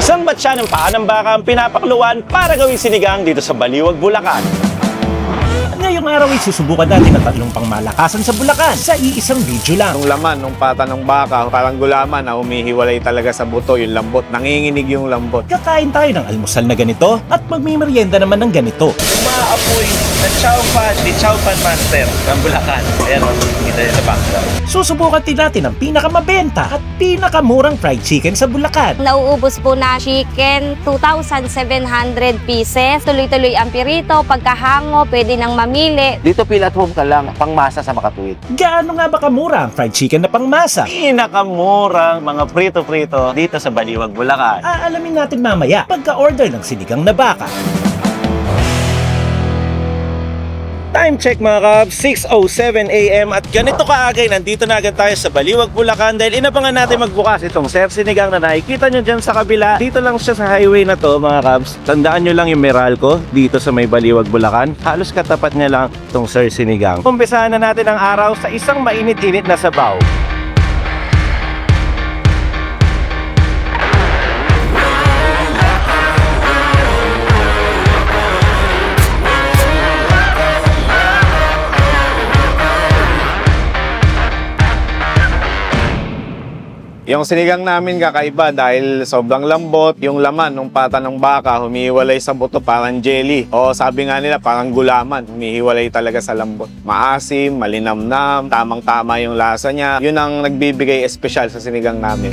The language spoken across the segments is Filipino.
Isang batsa ng paa ng baka ang pinapakluan para gawing sinigang dito sa Baliwag, Bulacan. Ngayong araw ay susubukan natin ang tatlong pangmalakasan sa Bulacan sa iisang video lang. Yung laman, nung pata ng baka, parang gulaman na humihiwalay talaga sa buto, yung lambot. Nanginginig yung lambot. Kakain tayo ng almusal na ganito at magmimerienda naman ng ganito. Umaapoy na Chow Pan, di Chow Pan Master ng Bulacan. Ayan o, kita sa background. Susubukan din natin ang pinakamabenta at pinakamurang fried chicken sa Bulacan. Nauubos po na chicken, 2,700 pieces. Tuloy-tuloy ang pirito, pagkahango, pwede nang mamili. Dito feel at home ka lang, pangmasa sa makatuwid. Gaano nga ba kamura ang fried chicken na pangmasa? Pinakamurang mga prito-prito dito sa Baliwag, Bulacan. Aalamin natin mamaya pagka-order ng sinigang na baka. Time check mga kabs, 6.07 a.m. at ganito kaagay, nandito na agad tayo sa Baliwag, Bulacan dahil inabangan natin magbukas itong Sir Sinigang na nakikita nyo dyan sa kabila. Dito lang siya sa highway na to mga kabs. Tandaan nyo lang yung Meralco dito sa may Baliwag, Bulacan. Halos katapat niya lang itong Sir Sinigang. Umpisahan na natin ang araw sa isang mainit-init na sabaw. Yung sinigang namin kakaiba dahil sobrang lambot. Yung laman ng pata ng baka humihiwalay sa buto parang jelly. O sabi nga nila parang gulaman. Humihiwalay talaga sa lambot. Maasim, malinamnam, tamang-tama yung lasa niya. Yun ang nagbibigay espesyal sa sinigang namin.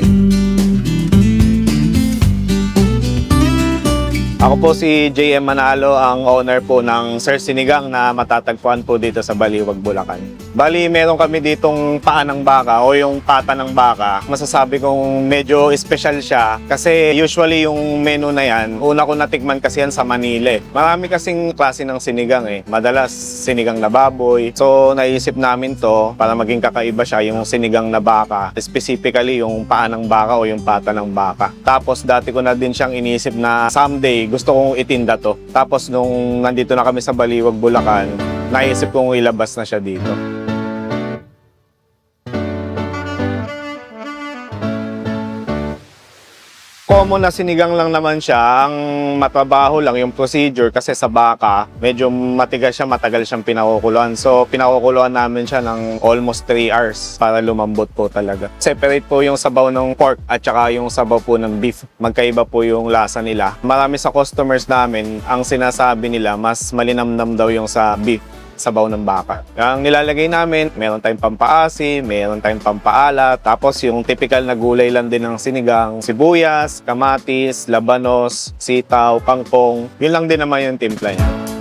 Ako po si JM Manalo, ang owner po ng Sir Sinigang na matatagpuan po dito sa Baliwag, Bulacan. Bali, meron kami ditong paa ng baka o yung pata ng baka. Masasabi kong medyo special siya kasi usually yung menu na yan, una ko natikman kasi yan sa Manila eh. Marami kasing klase ng sinigang eh. Madalas sinigang na baboy. So naisip namin to para maging kakaiba siya yung sinigang na baka. Specifically yung paa ng baka o yung pata ng baka. Tapos dati ko na din siyang inisip na someday gusto kong itinda to. Tapos nung nandito na kami sa Baliwag, Bulacan, naisip kong ilabas na siya dito. Common na sinigang lang naman siya. Ang matrabaho lang yung procedure kasi sa baka, medyo matigas siya, matagal siyang pinakukuluan. So, pinakukuluan namin siya ng almost 3 hours para lumambot po talaga. Separate po yung sabaw ng pork at saka yung sabaw po ng beef. Magkaiba po yung lasa nila. Marami sa customers namin, ang sinasabi nila, mas malinamnam daw yung sa beef sabaw ng baka. Ang nilalagay namin, meron tayong pampaasi, meron tayong pampaala, tapos yung typical na gulay lang din ng sinigang, sibuyas, kamatis, labanos, sitaw, kangkong. Yun lang din naman yung timpla niya.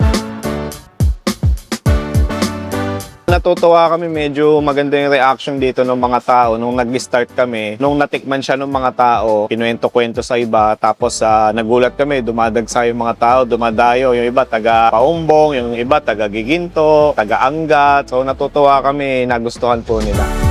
Natutuwa kami, medyo maganda yung reaction dito ng mga tao nung nag-start kami. Nung natikman siya ng mga tao, kinuwento-kwento sa iba, tapos ah, nagulat kami, dumadagsa yung mga tao, dumadayo. Yung iba taga Paumbong, yung iba taga Giginto, taga Angat. So natutuwa kami, nagustuhan po nila.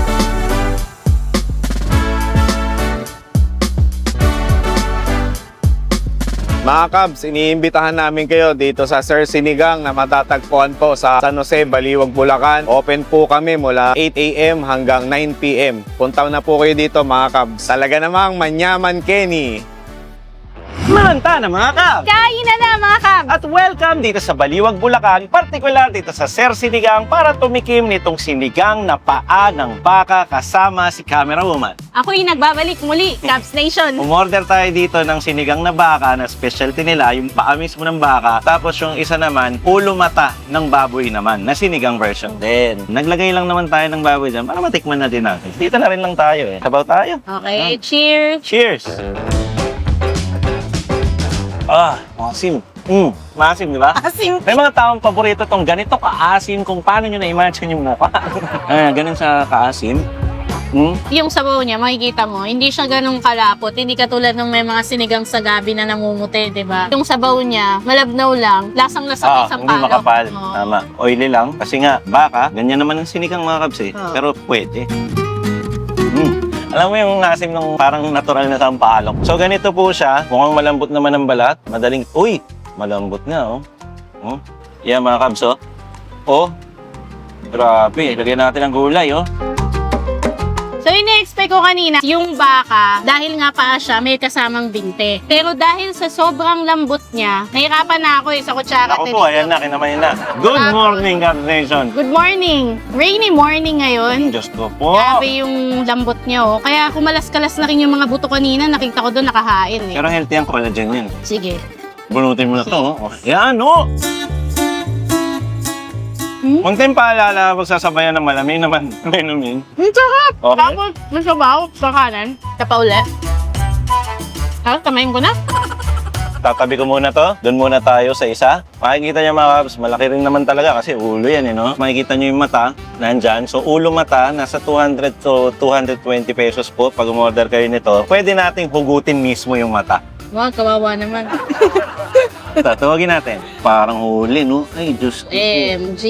Mga Cubs, iniimbitahan namin kayo dito sa Sir Sinigang na matatagpuan po sa San Jose, Baliwag, Bulacan. Open po kami mula 8 a.m. hanggang 9 p.m. Punta na po kayo dito mga Cubs. Talaga namang manyaman Kenny. Malanta na mga kabs! Kain na na mga kab! At welcome dito sa Baliwag, Bulacan, partikular dito sa Sir Sinigang para tumikim nitong sinigang na paa ng baka kasama si camera woman. Ako'y nagbabalik muli, Caps Nation. Umorder tayo dito ng sinigang na baka na specialty nila, yung paa mismo ng baka. Tapos yung isa naman, ulo mata ng baboy naman, na sinigang version din. Naglagay lang naman tayo ng baboy dyan para matikman na din natin. Dito na rin lang tayo eh. Sabaw tayo. Okay, cheers! Cheers! Ah, maasim. Mm, maasim, di ba? Asim! May mga taong paborito tong ganito kaasim kung paano nyo na-imagine yung mukha. ah, ganun sa kaasim. Mm? Yung sabaw niya, makikita mo, hindi siya ganong kalapot. Hindi katulad ng may mga sinigang sa gabi na namumuti, di ba? Yung sabaw niya, malabnaw lang, lasang-lasa Ah, sa hindi makapal. Oo. Tama. Oily lang. Kasi nga, baka, ganyan naman ang sinigang mga kabs eh. Oo. Pero pwede. Alam mo yung asim ng parang natural na sampalok. So ganito po siya. Mukhang malambot naman ang balat. Madaling, uy, malambot nga oh. oh. Yan mga kabs oh. Oh, grabe. Lagyan natin ang gulay oh. So, ini-expect ko kanina, yung baka, dahil nga paa siya, may kasamang binte. Pero dahil sa sobrang lambot niya, nahirapan na ako eh sa kutsara. Ako po, ayan na, kinamay na. Good morning, God Nation. Good morning! Rainy morning ngayon. Diyos ko po. Grabe yung lambot niya oh. Kaya kumalas-kalas na rin yung mga buto kanina, nakita ko doon nakahain eh. Pero healthy ang collagen yan. Sige. Bunutin mo na to. oh. Yan, oh! Hmm? Kunting paalala, magsasabayan ng malamig naman. Menumin. Ang sarap! Okay. Tapos, may sabaw sa kanan. Tapa ulit. Tapos, kamayin ko na. Tatabi ko muna to. Doon muna tayo sa isa. Makikita niyo mga kabs, malaki rin naman talaga kasi ulo yan, eh, no? Makikita niyo yung mata, nandyan. So, ulo mata, nasa 200 to 220 pesos po pag umorder kayo nito. Pwede nating hugutin mismo yung mata. Wow, kawawa naman. Tatawagin natin. Parang huli, no? Ay, Diyos ko. MG.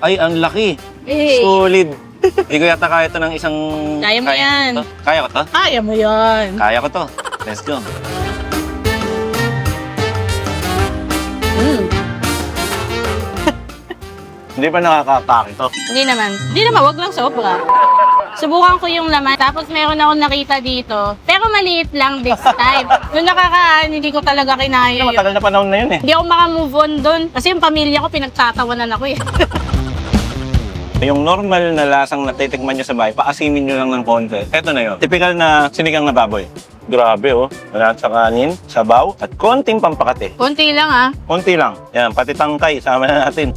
Ay, ang laki. Eh, Solid. Hindi ko yata kaya ito ng isang... Kaya mo yan. to. Kaya ko to? kaya mo yan. Kaya ko to. Let's go. Mm. Hindi ba nakakatake to? Hindi naman. Hindi naman, wag lang sobra. Subukan ko yung laman, tapos meron akong nakita dito. Pero maliit lang this time. Yung nakakaan, hindi ko talaga kinaya yun. Matagal na panahon na yun eh. Hindi ako makamove on doon. Kasi yung pamilya ko, pinagtatawanan ako eh. Yung normal na lasang natitikman nyo sa bahay, paasimin nyo lang ng konti. Ito na yun. Typical na sinigang na baboy. Grabe oh. Wala sa kanin, sabaw, at konting pampakate. Konti lang ah. Konti lang. Yan, pati tangkay, sama na natin.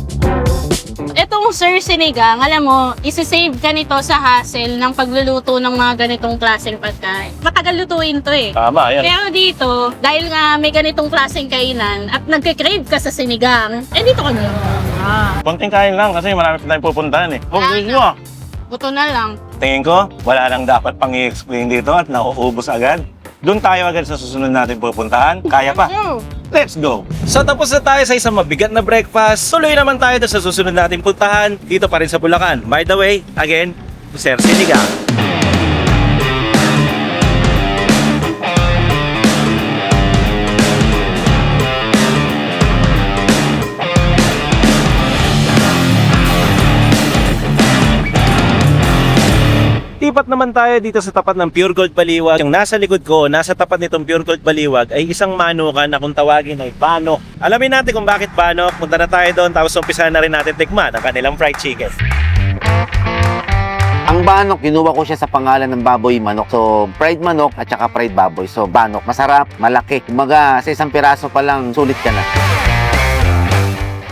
Sir Sinigang, alam mo, isi-save ka nito sa hassle ng pagluluto ng mga ganitong klaseng pagkain. Matagal lutuin to eh. Tama, yan. Pero dito, dahil nga may ganitong klaseng kainan at nagke-crave ka sa sinigang, eh dito ka na lang. Ah, Konting kain lang kasi marami pa tayong pupuntahan eh. Huwag Wala nyo ah. buto na lang. Tingin ko, wala nang dapat pang i-explain dito at nauubos agad. Doon tayo agad sa susunod natin pupuntahan. Kaya pa. Mm. Let's go! So tapos na tayo sa isang mabigat na breakfast. Tuloy naman tayo sa susunod natin puntahan dito pa rin sa Bulacan. By the way, again, Sir Sinigang. Lipat naman tayo dito sa tapat ng Pure Gold Baliwag. Yung nasa likod ko, nasa tapat nitong Pure Gold Baliwag ay isang manukan na kung tawagin ay Banok. Alamin natin kung bakit Banok. Punta na tayo doon tapos umpisa na rin natin tikman ang kanilang fried chicken. Ang banok, kinuha ko siya sa pangalan ng baboy manok. So, fried manok at saka fried baboy. So, banok. Masarap, malaki. Kumaga, sa isang piraso pa lang, sulit ka na.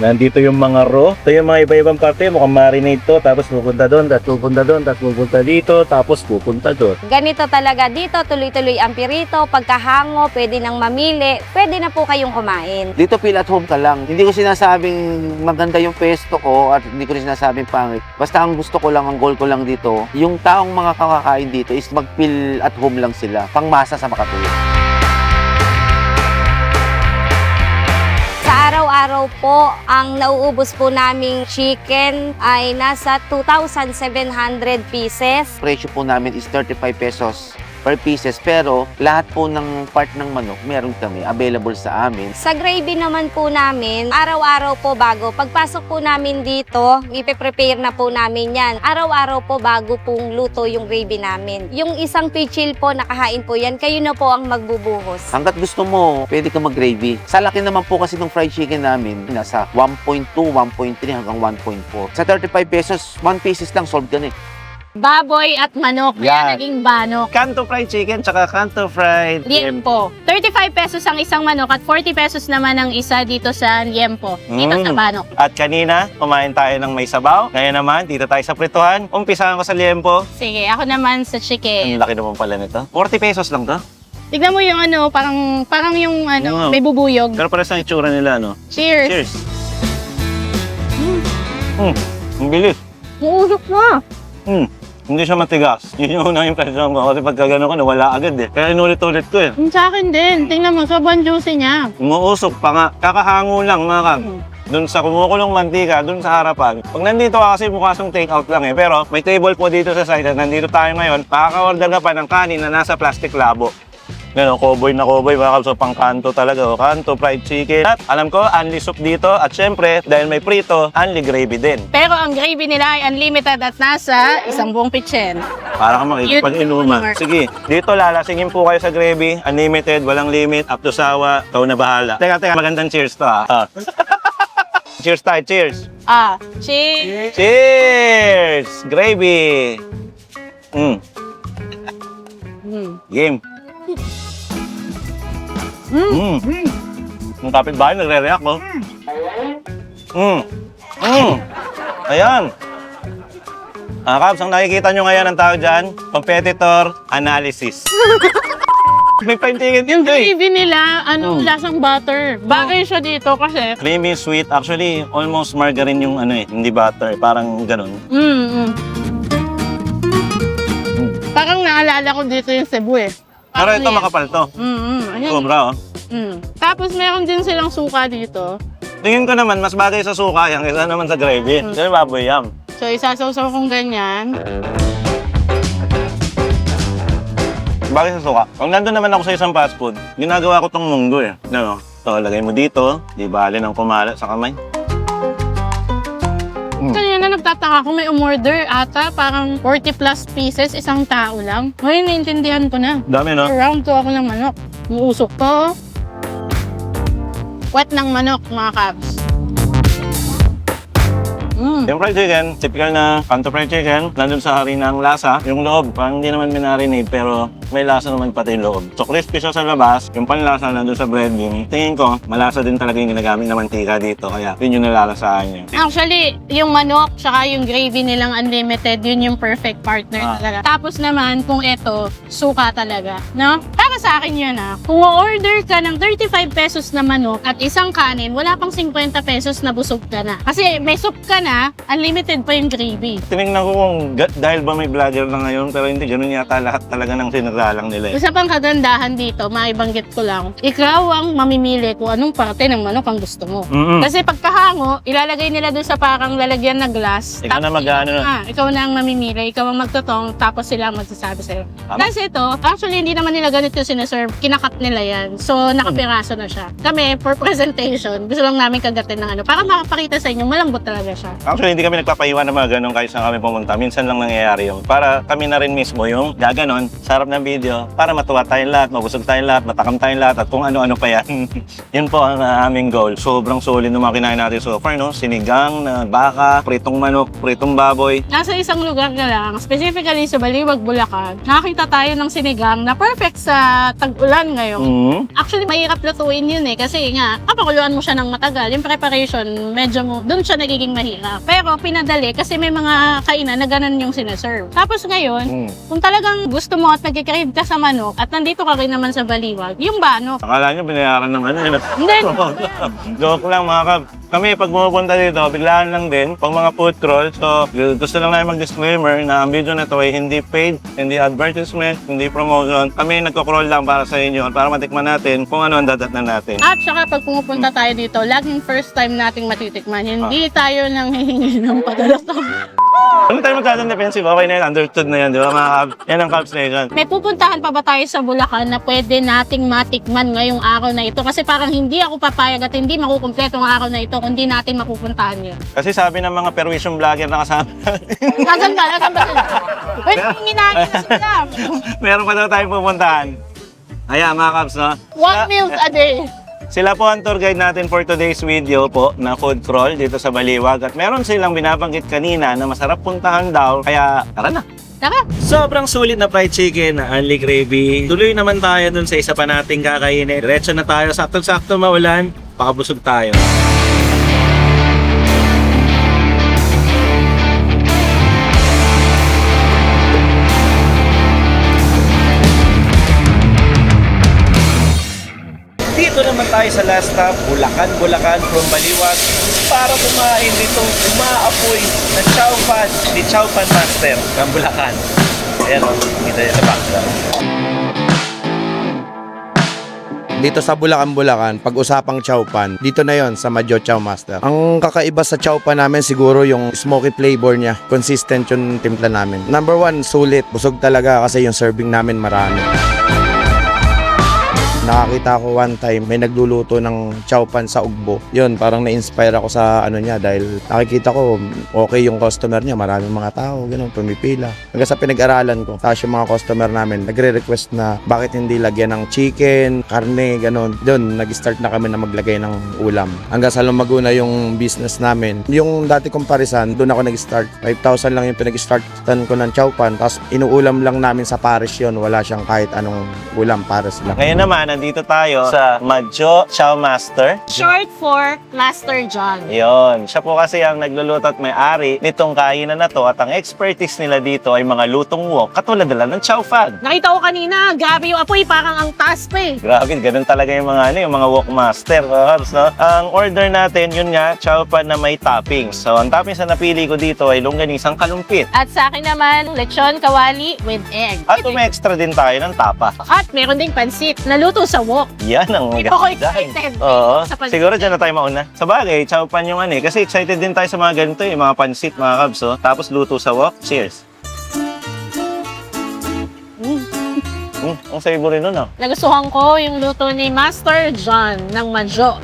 Nandito yung mga raw. Ito yung mga iba-ibang parte. Mukhang marinate to. Tapos pupunta doon, tapos pupunta doon, tapos pupunta dito, tapos pupunta doon. Ganito talaga dito, tuloy-tuloy ang pirito. Pagkahango, pwede nang mamili. Pwede na po kayong kumain. Dito feel at home ka lang. Hindi ko sinasabing maganda yung pesto ko at hindi ko rin sinasabing pangit. Basta ang gusto ko lang, ang goal ko lang dito, yung taong mga kakakain dito is mag-feel at home lang sila. Pangmasa sa makatulog. Araw-araw po, ang nauubos po naming chicken ay nasa 2,700 pieces. Presyo po namin is 35 pesos per pieces pero lahat po ng part ng manok meron kami available sa amin. Sa gravy naman po namin, araw-araw po bago. Pagpasok po namin dito, ipe-prepare na po namin yan. Araw-araw po bago pong luto yung gravy namin. Yung isang pichil po, nakahain po yan. Kayo na po ang magbubuhos. Hanggat gusto mo, pwede ka mag-gravy. Sa laki naman po kasi ng fried chicken namin, nasa 1.2, 1.3 hanggang 1.4. Sa 35 pesos, 1 pieces lang, solved ka na eh. Baboy at manok, kaya Yan. naging banok. Kanto fried chicken, tsaka kanto fried Liempo. 35 pesos ang isang manok at 40 pesos naman ang isa dito sa liempo. Dito Mm. sa banok. At kanina, kumain tayo ng may sabaw. Ngayon naman, dito tayo sa prituhan. Umpisahan ko sa liempo. Sige, ako naman sa Ang chicken. laki naman pala nito. 40 pesos lang to. Tignan mo yung ano, parang parang yung ano, Wow. may bubuyog. Pero parang ang itsura nila, no? Cheers. Cheers! Hmm, ang bilis. Muusok na. Hmm, hindi siya matigas. Yun yung unang impression ko kasi pagka gano'n ko, nawala agad eh. Kaya inulit-ulit ko eh. Yung sa akin din. Tingnan mo, sobrang juicy niya. Umuusok pa nga. Kakahango lang mga kag. Doon sa kumukulong mantika, doon sa harapan. Pag nandito ka kasi mukha siyang take out lang eh. Pero may table po dito sa side at nandito tayo ngayon. Makaka-order ka pa ng kanin na nasa plastic labo. Ganun, cowboy na cowboy, mga kabs. So, pang kanto talaga. O, kanto, fried chicken. At alam ko, unli soup dito. At syempre, dahil may prito, unli gravy din. Pero ang gravy nila ay unlimited at nasa isang buong pitchen. Para ka makikipag-inuman. Sige, dito lalasingin po kayo sa gravy. Unlimited, walang limit, up to sawa. Ikaw na bahala. Teka, teka, magandang cheers to ha. Ah. cheers tayo, cheers. Ah, cheese. Cheers! Gravy! Mm. Mm. Game. Mm. Yung kapitbahay nagre-react, oh. Mm. Mm. Ayan. Ah, Kabs, ang nakikita nyo ngayon ang tawag dyan, competitor analysis. May paintingin Yung yun, eh. gravy nila, ano, Mm. lasang butter. Bagay siya dito kasi, Creamy, sweet. Actually, almost margarine yung ano eh, hindi butter. Parang ganun. mm, mm. Parang naalala ko dito yung Cebu eh. Pero ito makapal to. Mm, mm. Ayan. Sobra, oh. Mm. Tapos meron din silang suka dito. Tingin ko naman, mas bagay sa suka yan kaysa naman sa gravy. Kasi baboy yam. So isasaw-saw kong ganyan. Bagay sa suka. Pag nandun naman ako sa isang fast food, ginagawa ko tong munggo eh. No, so, lagay mo dito, di bali ng kumalat sa kamay. Nagtataka ko may umorder ata parang 40 plus pieces isang tao lang. Ngayon naintindihan ko na. Dami, no? Around to ako ng manok. Muusok to. Wet ng manok mga cabs. Mm. Yung fried chicken, typical na kanto fried chicken, nandun sa harina ang lasa. Yung loob, parang hindi naman minarinate, pero may lasa naman pati yung loob. So crispy siya sa labas, yung panlasa nandun sa breading. Tingin ko, malasa din talaga yung ginagamit na mantika dito, kaya yun yung nalalasaan niya. Actually, yung manok tsaka yung gravy nilang unlimited, yun yung perfect partner Ah. talaga. Tapos naman, kung ito, suka talaga. No? Para sa akin yun ah. Kung order ka ng 35 pesos na manok at isang kanin, wala pang 50 pesos na busog ka na. Kasi may soup ka na, unlimited pa yung gravy. Tinignan ko kung ga- dahil ba may vlogger na ngayon, pero hindi ganun yata lahat talaga ng sinaralang nila eh. Isa pang kagandahan dito, maibanggit ko lang, ikaw ang mamimili kung anong parte ng manok ang gusto mo. Mm-mm. Kasi pagkahango, ilalagay nila doon sa parang lalagyan na glass. Ikaw na mag-ano. Ah, ikaw na ang mamimili, ikaw ang magtotong, tapos sila ang magsasabi sa'yo. Tama. Kasi ito, actually hindi naman nila ganito sinaserve, kinakat nila yan. So, nakapiraso na siya. Kami, for presentation, gusto lang namin kagatin ng ano, para makapakita sa inyo, malambot talaga siya. Actually, hindi kami nagpapaiwan ng mga ganun kahit saan kami pumunta. Minsan lang nangyayari yun. Para kami na rin mismo yung gaganon sa harap ng video para matuwa tayong lahat, mabusog tayong lahat, matakam tayong lahat at kung ano-ano pa yan. yun po ang uh, aming goal. Sobrang solid ng mga kinain natin so far, no? Sinigang na baka, pritong manok, pritong baboy. Nasa isang lugar ka lang, specifically sa Baliwag, Bulacan, nakakita tayo ng sinigang na perfect sa tag-ulan ngayon. Mm. Actually, mahirap lutuin yun eh. Kasi nga, kapakuluan mo siya ng matagal. Yung preparation, medyo mo, doon siya nagiging mahirap. Pero pinadali kasi may mga kainan na ganun yung sinaserve. Tapos ngayon, Mm. kung talagang gusto mo at nagkikrave ka sa manok at nandito ka rin naman sa Baliwag, yung banok. Akala nyo binayaran ng ano yun. Hindi. Joke lang mga kab. Kami pag pumupunta dito, biglaan lang din pag mga food crawl. So gusto lang namin mag-disclaimer na ang video na to ay hindi paid, hindi advertisement, hindi promotion. Kami nagko-crawl lang para sa inyo at para matikman natin kung ano ang dadatnan natin. At saka pag pumupunta tayo dito, laging first time nating matitikman. Hindi tayo nang hihingi ng padalatang. Ano tayo magkadang defensive? Okay na yan, understood na yan, di ba mga kab? Yan ang Cubs Nation. May pupuntahan pa ba tayo sa Bulacan na pwede nating matikman ngayong araw na ito? Kasi parang hindi ako papayag at hindi makukumpleto ang araw na ito kung hindi natin mapupuntahan yun. Kasi sabi ng mga perwisyon vlogger na kasama Nasaan ba? Nasaan ba sila? Wait, hinginahin na sila. meron pa daw tayong pupuntahan. Ayan mga Cubs, no? One meal a day. Sila po ang tour guide natin for today's video po na food crawl dito sa Baliwag at meron silang binabanggit kanina na masarap puntahan daw kaya tara na! Tara. Sobrang sulit na fried chicken na unli gravy. Tuloy naman tayo dun sa isa pa nating kakainin. Diretso na tayo. Sakto-sakto maulan. Pakabusog tayo. Tayo sa last stop, Bulacan, Bulacan from Baliwag para kumain dito umaapoy na chow fan ni Chow Fan Master ng Bulacan. Ayan o, kita niyo sa background. Dito sa Bulacan, Bulacan, pag usapang chowpan, dito na yon sa Madyo Chow Master. Ang kakaiba sa chowpan namin siguro yung smoky flavor niya. Consistent yung timpla namin. Number one, sulit. Busog talaga kasi yung serving namin marami. Nakakita ko one time may nagluluto ng chow pan sa ugbo. Yun, parang na-inspire ako sa ano niya dahil nakikita ko okay yung customer niya. Maraming mga tao, ganun, pumipila. Hanggang sa pinag-aralan ko. Tapos yung mga customer namin nagre-request na bakit hindi lagyan ng chicken, karne, ganun. Doon, nag-start na kami na maglagay ng ulam. Hanggang sa lumago na yung business namin. Yung dati kong parisan, doon ako nag-start. 5,000 lang yung pinag-startan ko ng chow pan. Tapos inuulam lang namin sa Paris yun. Wala siyang kahit anong ulam, Paris lang. Ngayon naman, nandito tayo sa Madjo Chow Master. Short for Master John. Yon, siya po kasi ang nagluluto at may-ari nitong kainan na to at ang expertise nila dito ay mga lutong wok katulad nila ng chow fan. Nakita ko kanina, grabe yung apoy, parang ang taas pa eh. Grabe, ganun talaga yung mga ano, yung mga wok master, kabs, no? Ang order natin, yun nga, chow pan na may toppings. So, ang toppings na napili ko dito ay longganisang kalumpit. At sa akin naman, lechon kawali with egg. At may extra din tayo ng tapa. At meron ding pansit na luto sa wok. Yan ang Ako maganda. excited. Oo. Sa pansit. Siguro dyan na tayo mauna. Sa bagay, chow pan yung ano eh. Kasi excited din tayo sa mga ganito eh. Mga pansit, mga kabs. Oh. Tapos luto sa wok. Cheers. Mm, ang savory nun ah. Nagustuhan ko yung luto ni Master John ng Manjo.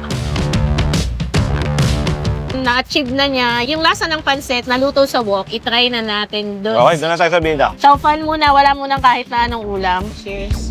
Na-achieve na niya yung lasa ng pansit na luto sa wok. I-try na natin doon. Okay, doon na tayo sa bida. Chow fan muna, wala munang kahit na anong ulam. Cheers.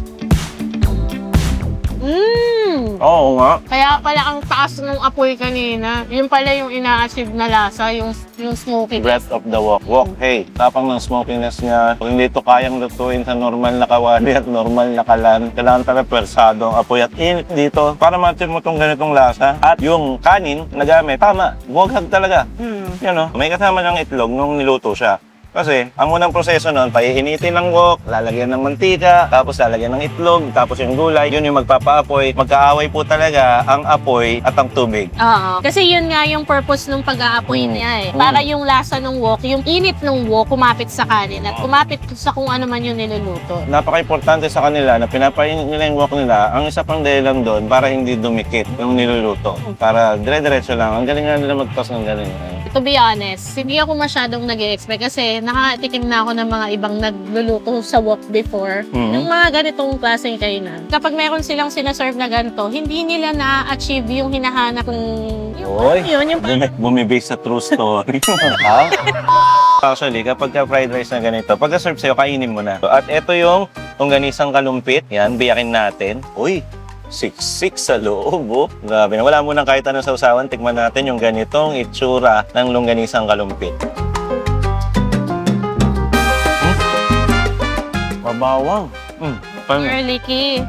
Mmm! Oo nga. Kaya pala ang taas ng apoy kanina. Yun pala yung ina-achieve na lasa, yung, yung smoky. Breath of the wok. Wok, hey. Tapang ng smokiness niya. Hindi ito kayang lutuin sa normal na kawali at normal na kalan, kailangan talaga persado ang apoy at init dito para ma-achieve mo itong ganitong lasa. At yung kanin na gamit, tama. Buwaghag talaga. Hmm. Yan o. May kasama ng itlog nung niluto siya. Kasi, ang unang proseso nun, paiinitin ng wok, lalagyan ng mantika, tapos lalagyan ng itlog, tapos yung gulay, yun yung magpapaapoy. Magkaaway po talaga ang apoy at ang tubig. Oo. Kasi yun nga yung purpose nung pag-aapoy Mm. niya eh. Mm. Para yung lasa ng wok, yung init ng wok, kumapit sa kanin at kumapit sa kung ano man yung niluluto. napaka-importante sa kanila na pinapainit nila yung wok nila. Ang isa pang dahilan doon para hindi dumikit yung niluluto. Para dire-diretso lang. Ang galing nga nila magtos ng galing. To be honest, hindi ako masyadong nag expect kasi nakatikim na ako ng mga ibang nagluluto sa wok before. Mhm. Yung mga ganitong klaseng kainan. Kapag meron silang sinaserve na ganito, hindi nila na-achieve yung hinahanap kong... Yung, Oy. yun, yung Bumi- bumibase sa true story. Ha? Actually, kapag ka fried rice na ganito, pagka-serve sa'yo, kainin mo na. At ito yung longganisang kalumpit. Yan, biyakin natin. Uy, siksik sa loob, oh. Grabe na. Wala mo nang kahit anong sausawan. Tikman natin yung ganitong itsura ng longganisang kalumpit. Hmm? Mabawang. Hmm. Pang garlicky.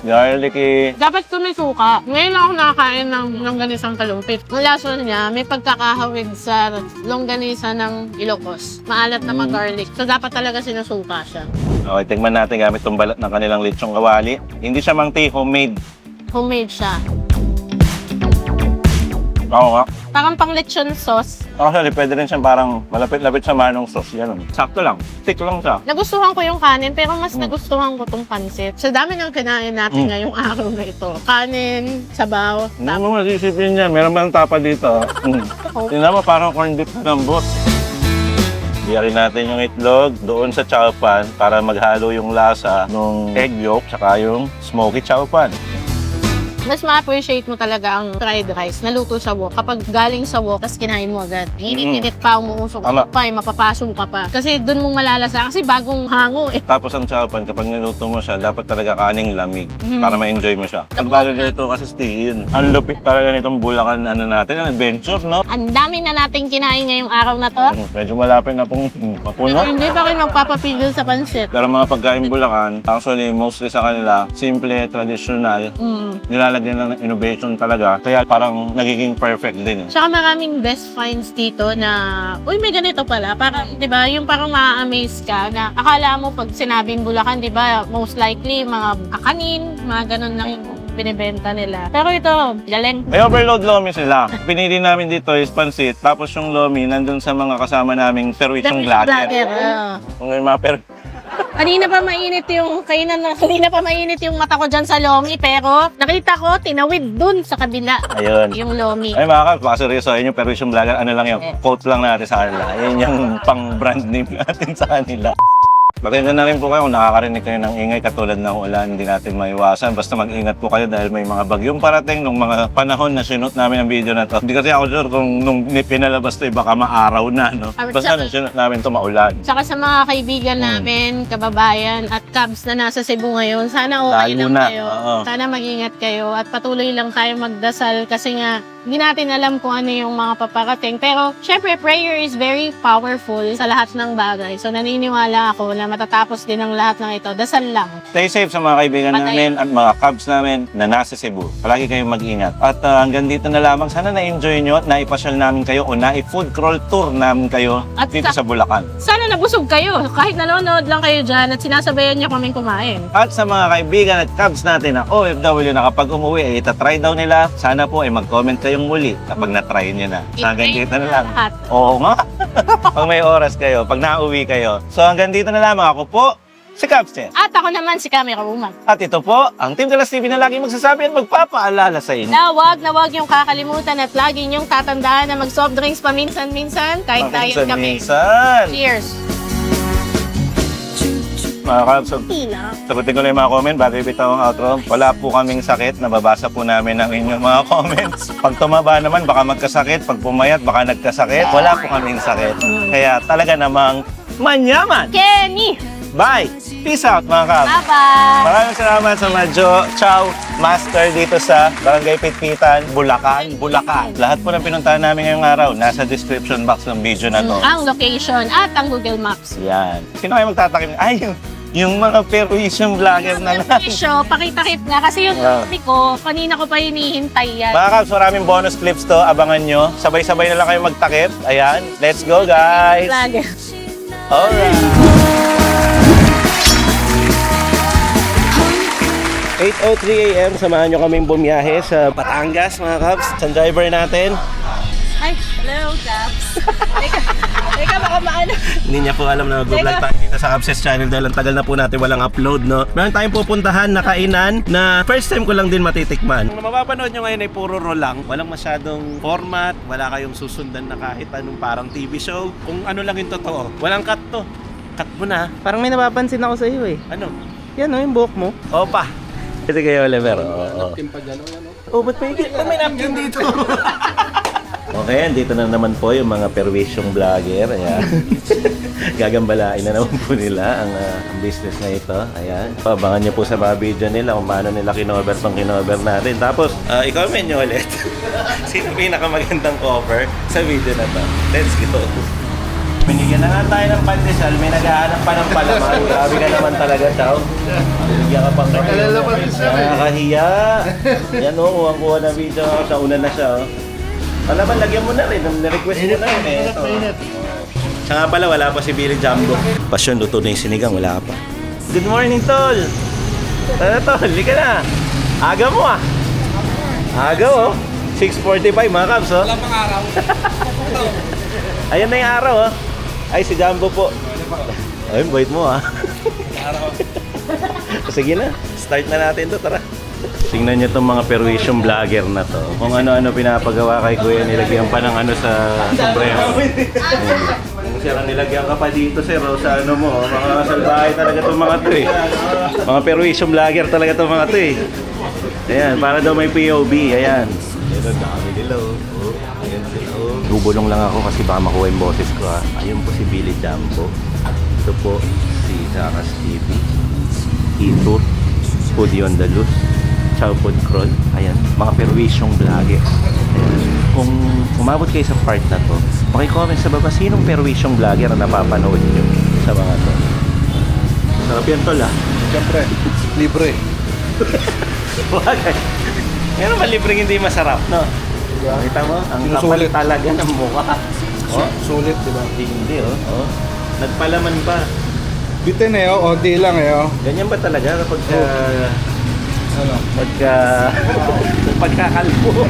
garlicky. Dapat ko may suka. Ngayon lang ako nakakain ng longganisang kalumpit. Ang lasa niya, may pagkakahawig sa longganisa ng Ilocos. Maalat na Mm. mag-garlic. So, dapat talaga sinusuka siya. Okay, tingnan natin gamit itong balat ng kanilang lechong kawali. Hindi siya mang tea, homemade. Homemade siya. Oo nga. Parang pang lechon sauce. Actually, pwede rin siyang parang malapit-lapit sa manong sauce. Yan. Sakto lang. Stick lang siya. Nagustuhan ko yung kanin, pero mas Mm. nagustuhan ko tong pansit. Sa dami ng kinain natin Mm. ngayong araw na ito. Kanin, sabaw, Hindi tapos mo masisipin yan. Meron ba ng tapa dito? Mm. Tingnan mo, parang corned beef na lambot. Biyakin natin yung itlog doon sa chow pan para maghalo yung lasa ng egg yolk tsaka yung smoky chow pan. Mas ma-appreciate mo talaga ang fried rice na luto sa wok kapag galing sa wok, tapos kinain mo agad. Init-init pa, umuusok Tama. pa, eh, mapapasok ka pa. Kasi dun mong malalasa, kasi bagong hango eh. Tapos ang chow pan, kapag niluto mo siya, dapat talaga kaning lamig Mhm. para ma-enjoy mo siya. Ang bagay dito kasi steam. Ang lupit talaga nitong bulakan ano natin, ang adventure, no? Ang dami na nating kinain ngayong araw na to. Mm, Medyo malapit na pong mapuno. Hindi pa rin magpapapigil sa pansit. Pero mga pagkain Bulacan, actually mostly sa kanila, simple, traditional, Mm. Nilalagyan lang ng innovation talaga. Kaya parang nagiging perfect din. Tsaka maraming best finds dito na, uy, may ganito pala. Parang, di ba, yung parang ma-amaze ka na akala mo pag sinabing Bulacan, di ba, most likely mga kakanin, mga ganun lang yung binibenta nila. Pero ito, galing. May overload lomi sila. Pinili namin dito is pansit. Tapos yung lomi nandun sa mga kasama naming perwisyong Vlogger. vlogger. ah. Kung yung mga per... Kanina pa mainit yung, kainan na, kanina pa mainit yung mata ko dyan sa lomi, pero nakita ko, tinawid dun sa kabila. Ayun. Yung lomi. Ay mga ka, baka seryoso, yun yung perwisyong vlogger. Ano lang yun, quote lang natin sa kanila. Yun yung pang brand name natin sa kanila. Maganda na rin po kayo kung nakakarinig kayo ng ingay katulad ng ulan, hindi natin maiwasan. Basta mag-ingat po kayo dahil may mga bagyong parating nung mga panahon na sinut namin ang video na to. Hindi kasi ako sure kung nung pinalabas to, eh, baka maaraw na, no? Ah, Basta nung sinut namin to maulan. Tsaka sa mga kaibigan namin, kababayan at cabs na nasa Cebu ngayon, sana okay Lalo lang na, kayo. oo. Sana mag-ingat kayo at patuloy lang tayo magdasal kasi nga hindi natin alam kung ano yung mga paparating. Pero syempre, prayer is very powerful sa lahat ng bagay. So naniniwala ako na matatapos din ang lahat ng ito. Dasal lang. Stay safe sa mga kaibigan Patay. namin at mga cabs namin na nasa Cebu. Palagi kayong mag-ingat. At uh, hanggang dito na lamang. Sana na-enjoy nyo at naipasyal namin kayo o nai-food crawl tour namin kayo At dito sa- sa Bulacan. Sana nabusog kayo. Kahit nanonood lang kayo dyan at sinasabayan niyo kaming kumain. At sa mga kaibigan at cabs natin na OFW na kapag umuwi ay itatry daw nila, sana po ay mag-comment kayong muli kapag na-try nyo na. Hanggang dito na lang. lahat. Oo nga. pag may oras kayo, pag nauwi kayo. So hanggang dito na lamang ako po, si Captain. At ako naman si Camera Woman. At ito po, ang Team Galas TV na lagi magsasabi at magpapaalala sa inyo. Na wag na wag yung kakalimutan at lagi niyong tatandaan na mag-soft drinks paminsan-minsan kahit tayo kami. Minsan. Cheers! Mga Cabs, so, sagutin ko lang yung mga comment bago ibitaw ang outro. Wala po kaming sakit, nababasa po namin ang inyong mga comments. Pag tumaba naman, baka magkasakit. Pag pumayat, baka nagkasakit. Wala po kaming sakit. Kaya talaga namang manyaman. Kenny! Bye! Peace out mga Cabs. Bye-bye! Maraming salamat sa Madjo Chow Master dito sa Barangay Pitpitan, Bulacan, Bulacan. Lahat po ng pinuntahan namin ngayong araw, nasa description box ng video na to. Ang location at ang Google Maps. Yan. Sino kayo magtatakim? Ay, yung, yung mga Peruvian vlogger na lang. Show, pakita-kit nga. Kasi yung Wow. topic ko, kanina ko pa hinihintay yan. Mga Kabs, maraming bonus clips to. Abangan nyo. Sabay-sabay na lang kayo magtakip. Ayan. Let's go, guys. Vlogger. Alright. 8.03 a.m. Samahan nyo kaming bumiyahe sa Batangas, mga Kabs. Sa driver natin. Ay, hello, Caps. Baka maano. Hindi niya po alam na mag-vlog tayo dito sa Kabses channel dahil ang tagal na po natin walang upload, no? Meron tayong pupuntahan na kainan na first time ko lang din matitikman. Kung mapapanood nyo ngayon ay puro roll lang. Walang masyadong format, wala kayong susundan na kahit anong parang TV show. Kung ano lang yung totoo. Walang cut to. Cut mo na. Parang may napapansin ako sa iyo eh. Ano? Yan o, yung buhok mo. Opa. Ito kayo, Oliver. Oo. Oh, oh, ba't may, ba't may napkin dito? okay, dito na naman po yung mga perwisyong vlogger. Ayan. Gagambalain na naman po nila ang, ah, ang business na ito. Ayan. Pabangan niyo po sa mga video nila kung paano nila kinover tong kinover natin. Tapos, uh, i-comment nyo ulit sino pinakamagandang cover sa video na to. Let's go. Binigyan na nga tayo ng pandesal, may naghahanap pa ng palaman. Grabe ka naman talaga, Chow. Binigyan ka pang Nakakahiya. Yan o, kuha kuha ng video. Sa una na siya, oh. Palaman, lagyan mo na rin. Na-request mo na rin eh. Ito. Siya nga pala, wala pa si Billy Jumbo. Pasyon, luto na yung sinigang, wala pa. Good morning, Tol! Tara, Tol, lika na. Aga mo ah. Aga oh. 6.45 mga Cubs oh. Wala pang araw. Ayan na yung araw oh. Ay, si Jumbo po. Ay, bait mo ah. Sige na, start na natin to, tara. Tingnan niyo tong mga perwisyong vlogger na to. Kung ano-ano pinapagawa kay Kuya, nilagyan pa ng ano sa sombrero. Kung sir, nilagyan ka pa dito, sir, o sa ano mo, oh. mga salbahay talaga tong mga to eh. Mga perwisyong vlogger talaga tong mga to eh. Ayan, para daw may POV, ayan. Ang dami nila oh. Oh, Ayan sila oh. Bubulong lang ako kasi baka makuha yung boses ko ha. Ayun po si Billy Jumbo. Ito po si Zakas TV. Itur. Foodie on the Loose. Food Crawl. Ayan. Mga perwisyong vlogger. Ayan. Kung umabot kayo sa part na to, pakicomment sa baba sinong perwisyong vlogger na napapanood nyo sa mga to. Sarap yan tol ah. Siyempre, libre. Bagay. Meron ba libreng hindi masarap, no? Kita mo? Ang kapal Sinusulit. talaga ng mukha. Oh, Sulit, di ba? hindi oh. oh. Nagpalaman pa. Bitin eh, oh, di lang eh, oh. Ganyan ba talaga kapag ka... Pagka... pagkakalbo.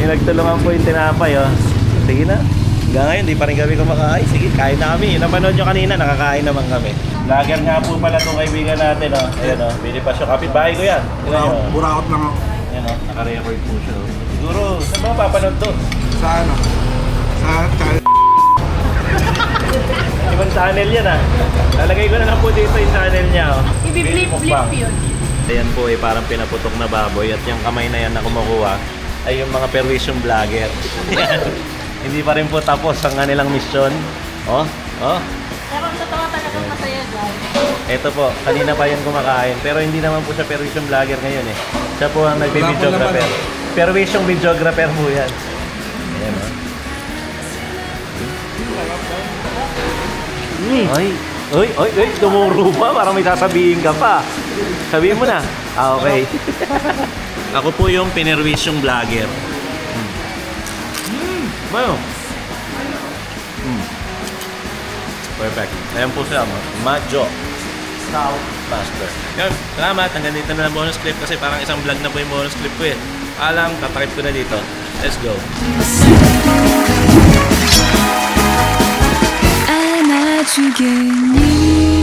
May nagtulungan po yung tinapay, oh. Sige na. Hanggang ngayon, di pa rin kami kumakain. Sige, kain na kami. Yung napanood nyo kanina, nakakain naman kami. Vlogger nga po pala itong kaibigan natin, oh. Ayan, oh. Bili pa siya. Kapit-bahay ko yan. Nyo, oh. Burakot lang ako. Ayan, oh. Naka-record po siya, oh. Siguro, saan ba mapapanood to? Sa ano? Sa child. Ibang channel yan ah. Lalagay ko na lang po dito yung channel niya. Oh. Ibiblip-blip yun. Ayan po eh, parang pinaputok na baboy at yung kamay na yan na kumukuha ay yung mga perwisyong vlogger. Yan. Hindi pa rin po tapos ang kanilang misyon. Oh, oh. Pero ang totoo talagang masaya dyan. Ito po, kanina pa yan kumakain. Pero hindi naman po siya perwisyong vlogger ngayon eh. Siya po ang nagbi-videographer. Perwisyong videographer po yan. Ayan oh. Ay, ay, ay, ay, tumuro pa. Parang may sasabihin ka pa. Sabihin mo na. Ah, okay. Ako po yung pinerwisyong vlogger. Mm. Mm. Wow. Mm. Perfect. Ayan po siya, ma- Majo. South Master. Yan, salamat. Hanggang dito na lang bonus clip kasi parang isang vlog na po yung bonus clip ko eh. Alam, tatakip ko na dito. Let's go. 안아주겠니